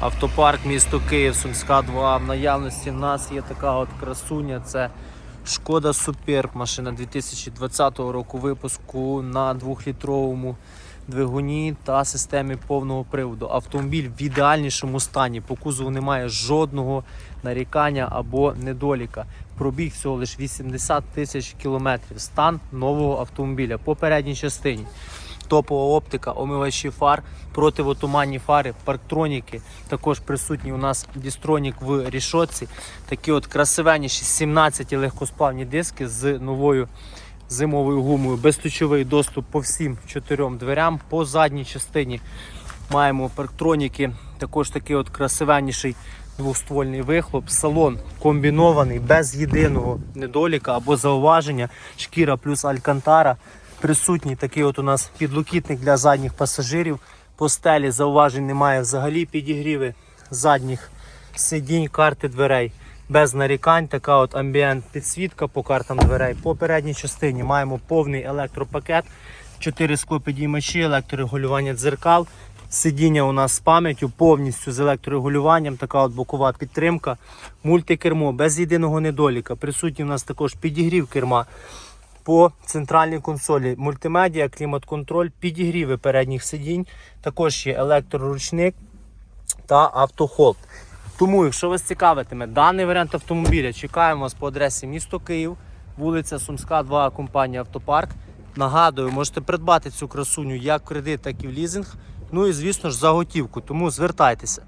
Автопарк місто Київ, Сумська 2. В наявності в нас є така от красуня. Це Шкода Суперб, машина 2020 року випуску на 2-літровому двигуні та системі повного приводу. Автомобіль в ідеальнішому стані. По кузову немає жодного нарікання або недоліка. Пробіг всього лише 80 тисяч кілометрів. Стан нового автомобіля по передній частині топова оптика, омивачі фар, противотуманні фари, парктроніки. Також присутній у нас дістронік в рішотці. Такі от красивенніші 17 легкосплавні диски з новою зимовою гумою, безключовий доступ по всім чотирьом дверям. По задній частині маємо парктроніки, також такий от красивенніший двоствольний вихлоп. Салон комбінований, без єдиного недоліка або зауваження. Шкіра плюс алькантара. Присутній такий от у нас підлокітник для задніх пасажирів. По стелі зауважень немає взагалі підігріви задніх сидінь, карти дверей. Без нарікань, така от амбієнт підсвітка по картам дверей. По передній частині маємо повний електропакет, 4 склопідіймачі, електрорегулювання дзеркал. Сидіння у нас з пам'яттю, повністю з електрорегулюванням, така от бокова підтримка, мультикермо без єдиного недоліка. Присутній у нас також підігрів керма по центральній консолі. Мультимедіа, клімат-контроль, підігріви передніх сидінь, також є електроручник та автохолд. Тому, якщо вас цікавитиме даний варіант автомобіля, чекаємо вас по адресі місто Київ, вулиця Сумська, 2, компанія Автопарк. Нагадую, можете придбати цю красуню як в кредит, так і в лізинг. Ну і звісно ж за готівку. Тому звертайтеся.